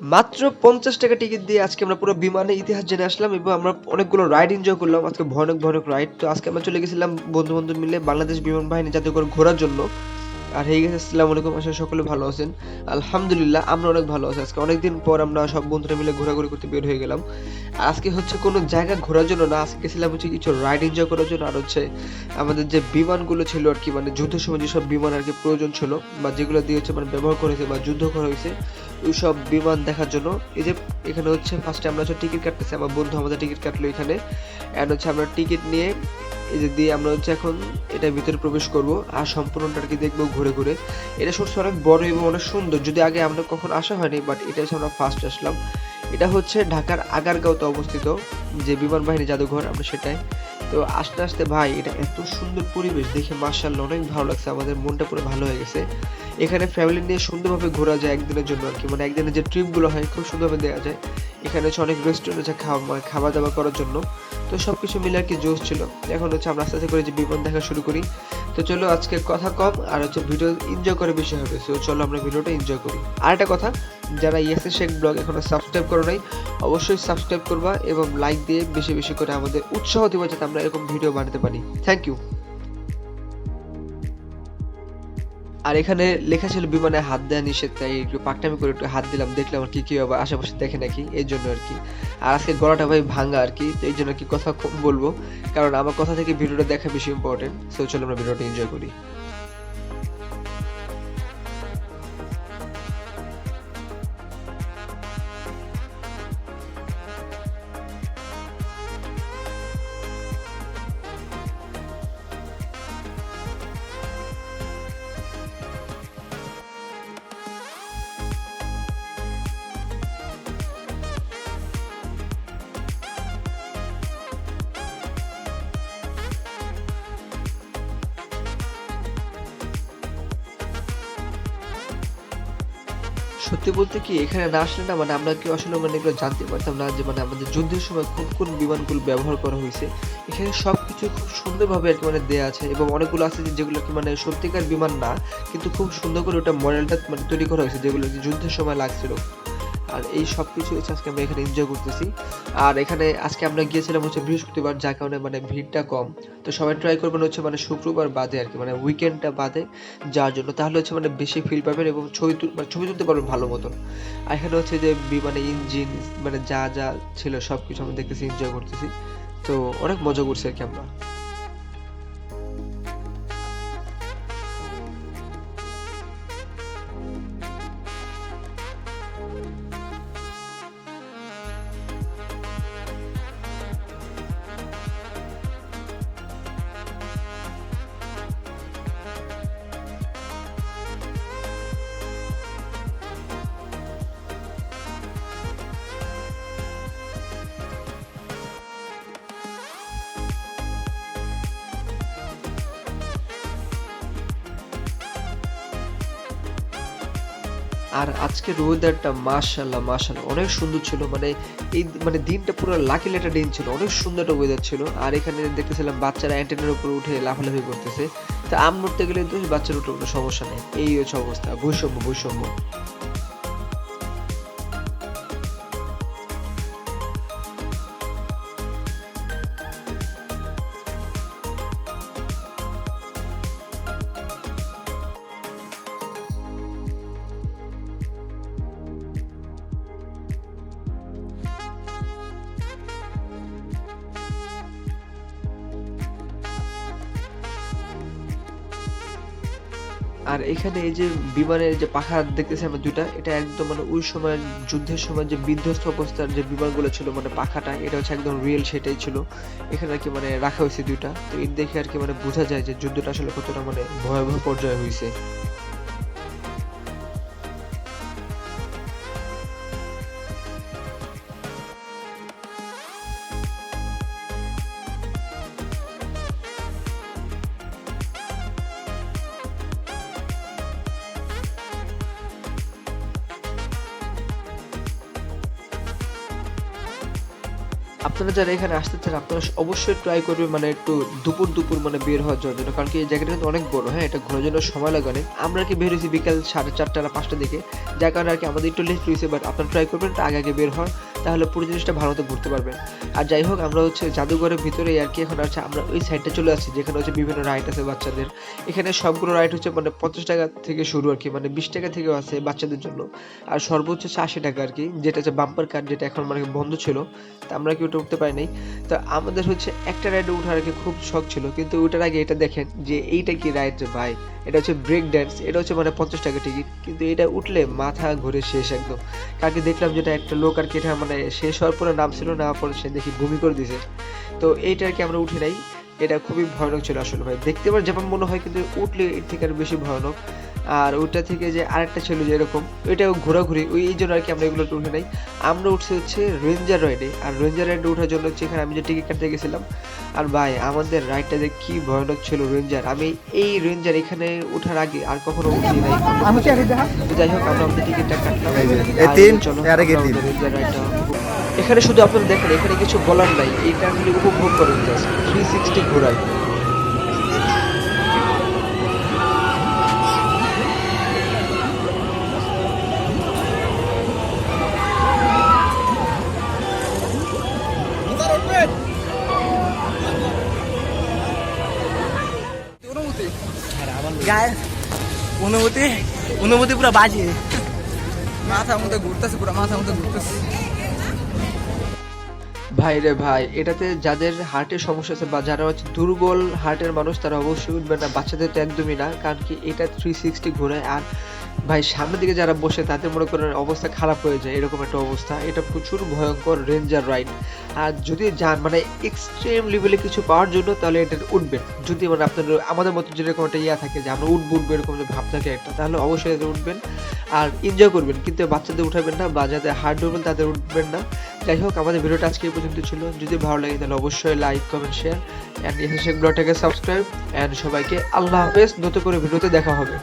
মাত্র পঞ্চাশ টাকা টিকিট দিয়ে আজকে আমরা পুরো বিমানে ইতিহাস জেনে আসলাম এবং আমরা অনেকগুলো রাইড এনজয় করলাম। আজকে ভয়ানক ভয়ানক রাইড তো আজকে আমরা চলে গেছিলাম বন্ধু বান্ধব মিলে বাংলাদেশ বিমান বাহিনী জাদুঘর ঘোরার জন্য। আর হয়ে গেছে আসসালামু আলাইকুম আসলে সকলে ভালো আছেন। আলহামদুলিল্লাহ, আমরা অনেক ভালো আছি। আজকে অনেকদিন পর আমরা সব বন্ধুরা মিলে ঘোরাঘুরি করতে বের হয়ে গেলাম। আজকে হচ্ছে কোনো জায়গা ঘোরার জন্য না, আজকে গেছিলাম হচ্ছে কিছু রাইড এনজয় করার জন্য। আর হচ্ছে আমাদের যে বিমানগুলো ছিল আর কি মানে যুদ্ধের সময় যেসব বিমান আর কি প্রয়োজন ছিল, বা যেগুলো দিয়ে হচ্ছে মানে ব্যবহার করেছে বা যুদ্ধ করা হয়েছে ওই সব বিমান দেখার জন্য। এই যে এখানে হচ্ছে ফার্স্টে আমরা হচ্ছে টিকিট কাটতেছি, আমার বন্ধু আমাদের টিকিট কাটলো এখানে। অ্যান্ড হচ্ছে আমরা টিকিট নিয়ে এই যে দিয়ে আমরা হচ্ছে এখন এটার ভিতরে প্রবেশ করব, আর সম্পূর্ণটা আর কি দেখব ঘুরে ঘুরে। এটা সত্যি অনেক বড় এবং অনেক সুন্দর, যদি আগে আমরা কখন আসা হয়নি বাট এটা হচ্ছে আমরা ফার্স্ট আসলাম। এটা হচ্ছে ঢাকার আগারগাঁওতে অবস্থিত যে বিমান বাহিনী জাদুঘর, আমরা সেটাই। তো আস্তে আস্তে ভাই, এটা এত সুন্দর পরিবেশ দেখে মার্শাল্লাহ অনেক ভালো লাগছে, আমাদের মনটা পুরো ভালো হয়ে গেছে। এখানে ফ্যামিলি নিয়ে সুন্দরভাবে ঘোরা যায় একদিনের জন্য আর কি মানে একদিনের যে ট্রিপগুলো হয়, খুব সুন্দরভাবে দেওয়া যায়। এখানে হচ্ছে অনেক রেস্টুরেন্ট আছে খাওয়া মানে খাওয়া দাওয়া করার জন্য। তো সব কিছু মিলে আর কি জোশ ছিল। এখন হচ্ছে আমরা আস্তে আস্তে করে যে বিপদ দেখা শুরু করি। তো চলো আজকে কথা কম, আর হচ্ছে ভিডিও এনজয় করে বেশি হবে। সো চলো আমরা ভিডিওটা এনজয় করি। আর একটা কথা, যারা ইয়েসে শেখ ব্লগ এখনও সাবস্ক্রাইব করো নাই, অবশ্যই সাবস্ক্রাইব করবা এবং লাইক দিয়ে বেশি বেশি করে আমাদের উৎসাহ দেবো যাতে আমরা এরকম ভিডিও বানাতে পারি। থ্যাংক ইউ আর এখানে লেখা ছিল, বিমানে হাত দেওয়া নিষেধ তাই একটু পাকটামি করে একটু হাত দিলাম, দেখলাম আর কি কি হবে আশেপাশে দেখে নাকি এর জন্য আর কি। আর আজকে গলাটা ভাই ভাঙা আর কি, তো এই জন্য কি কথা বলব, কারণ আমার কথা থেকে ভিডিওটা দেখা বেশি ইম্পর্টেন্ট সো চলো আমরা ভিডিওটা এনজয় করি। সত্যি বলতে কি, এখানে না আসলে না মানে আমরা কি আসলে মানে এগুলো জানতে পারতাম না যে মানে আমাদের যুদ্ধের সময় কোন কোন বিমানগুলো ব্যবহার করা হয়েছে। এখানে সব কিছু খুব সুন্দরভাবে আর কি মানে দেওয়া আছে এবং অনেকগুলো আছে যেগুলো কি মানে সত্যিকার বিমান না, কিন্তু খুব সুন্দর করে ওটা মডেলটা মানে তৈরি করা হয়েছে যেগুলো যুদ্ধের সময় লাগছিল। আর এই সব কিছু হচ্ছে আজকে আমরা এখানে এনজয় করতেছি। আর এখানে আজকে আমরা গিয়েছিলাম হচ্ছে বৃহস্পতিবার, যার কারণে মানে ভিড়টা কম। তো সবাই ট্রাই করবেন হচ্ছে মানে শুক্রবার বাদে আর কি মানে উইকেন্ডটা বাদে যাওয়ার জন্য। তাহলে হচ্ছে মানে বেশি ফিল পাবেন এবং ছবি মানে ছবি তুলতে পারবেন ভালো মতন। আর এখানে হচ্ছে যে বিমানে ইঞ্জিন মানে যা যা ছিল সব কিছু আমরা দেখতেছি এনজয় করতেছি। তো অনেক মজা করছি আর কি আমরা। আর আজকে ওয়েদারটা মাশাল্লাহ মাশাল্লাহ অনেক সুন্দর ছিল মানে এই মানে দিনটা পুরো লাকি লেটার দিন ছিল। অনেক সুন্দর একটা ওয়েদার ছিল। আর এখানে দেখতেছিলাম বাচ্চারা অ্যান্টেনের উপর উঠে লাফালাফি করতেছে। তা আম মরতে গেলে তো বাচ্চার উঠে কোনো সমস্যা নেই। এই হচ্ছে অবস্থা। বৈষম্য বৈষম্য। আর এখানে এই যে বিমানের যে পাখা দেখতেছি আমরা দুইটা, এটা একদম মানে ওই সময়, যুদ্ধের সময় যে বিধ্বস্ত অবস্থার যে বিমানগুলো ছিল মানে পাখাটা, এটা হচ্ছে একদম রিয়েল সেটাই ছিল। এখানে আর কি মানে রাখা হয়েছে দুইটা। তো এর দেখে আর কি মানে বোঝা যায় যে যুদ্ধটা আসলে কতটা মানে ভয়াবহ পর্যায়ে হয়েছে। আপনারা যারা এখানে আসতে চান, আপনারা অবশ্যই ট্রাই করবেন মানে একটু দুপুর দুপুর মানে বের হওয়ার জন্য। কারণ কি এই জায়গাটা কিন্তু অনেক বড় হ্যাঁ এটা ঘোরার জন্য সময় লাগে অনেক। আমরা কি বের হয়েছি বিকাল সাড়ে চারটা না পাঁচটার দিকে? যার কারণে আর কি আমাদের একটু লেট রয়েছে বাট আপনারা ট্রাই করবেন আগে আগে বের হওয়ার তাহলে পুরো জিনিসটা ভালো মতো ঘুরতে পারবেন আর যাই হোক, আমরা হচ্ছে জাদুঘরের ভিতরে আর কি এখন আছে আমরা ওই সাইডটা চলে আসছি, যেখানে হচ্ছে বিভিন্ন রাইড আছে বাচ্চাদের। এখানে সবগুলো রাইড হচ্ছে মানে পঞ্চাশ টাকা থেকে শুরু আর কি মানে বিশ টাকা থেকেও আছে বাচ্চাদের জন্য। আর সর্বোচ্চ হচ্ছে আশি টাকা আর কি, যেটা হচ্ছে বাম্পার কার যেটা এখন মানে বন্ধ ছিল। তা আমরা কি ওটা উঠতে পারি নাই। তো আমাদের হচ্ছে একটা রাইডে ওঠার আর কি খুব শখ ছিল, কিন্তু ওটার আগে এটা দেখেন যে এইটা কি রাইড ভাই? এটা হচ্ছে ব্রেক ড্যান্স এটা হচ্ছে মানে পঞ্চাশ টাকা টিকিট কিন্তু এটা উঠলে মাথা ঘুরে শেষ একদম। কাকে দেখলাম যেটা একটা লোক আর কি, এটা মানে শেষ হওয়ার পরে নাম ছিল না, পরে সে দেখি ভূমি করে দিছে। তো এইটা আর কি আমরা উঠে নাই, এটা খুবই ভয়ানক ছিল আসলে ভাই। দেখতে পার যেমন মনে হয়, কিন্তু উঠলে এর থেকে আর বেশি ভয়ানক। আর ওইটা থেকে যে আরেকটা ছিল যে এরকম ওইটাও ঘোরাঘুরি ওই এই জন্য আর কি আমরা এগুলো উঠে নাই। আমরা উঠছি হচ্ছে রেঞ্জার রাইডে আর রেঞ্জার রাইডে ওঠার জন্য হচ্ছে এখানে আমি যে টিকিট কাটতে গেছিলাম আর ভাই আমাদের রাইডটা যে কি ভয়ানক ছিল রেঞ্জার আমি এই রেঞ্জার এখানে ওঠার আগে আর কখনো উঠি নাই। তো যাই হোক আমরা আমাদের টিকিটটা কাটলাম। এই এই চলো রেঞ্জার রাইডটা এখানে শুধু আপনারা দেখেন এখানে কিছু বলার নাই। এইটা খালি উপভোগ করেন জাস্ট থ্রি সিক্সটি ঘোরায় গায়ে অনুভূতি অনুভূতি পুরো বাজে। মাথার মধ্যে ঘুরতেছে পুরো মাথার মধ্যে ঘুরতেছে। ভাই রে ভাই এটাতে যাদের হার্টের সমস্যা আছে বা যারা হচ্ছে দুর্বল হার্টের মানুষ তারা অবশ্যই উঠবে না। বাচ্চাদের তো একদমই না কারণ কি এটা থ্রি সিক্সটি ঘুরে আর ভাই, সামনের দিকে যারা বসে তাদের মনে করেন অবস্থা খারাপ হয়ে যায়, এরকম একটা অবস্থা। এটা প্রচুর ভয়ঙ্কর রেঞ্জার রাইড আর যদি যান মানে এক্সট্রিম লেভেলে কিছু পাওয়ার জন্য, তাহলে এটা উঠবেন। যদি মানে আপনার, আমাদের মতো যেরকম একটা ইয়া থাকে যে আমরা উঠবো উঠবো, এরকম যে ভাব থাকে একটা, তাহলে অবশ্যই এতে উঠবেন। আর এনজয় করবেন, কিন্তু বাচ্চাদের উঠাবেন না বা যাদের হার্ড দুর্বল তাদের উঠবেন না। যাই হোক, আমাদের ভিডিওটা আজকে এই পর্যন্ত ছিল। যদি ভালো লাগে, তাহলে অবশ্যই লাইক কমেন্ট শেয়ার অ্যান্ড এসে ব্লগটাকে সাবস্ক্রাইব অ্যান্ড সবাইকে আল্লাহ হাফেজ। নতুন করে ভিডিওতে দেখা হবে।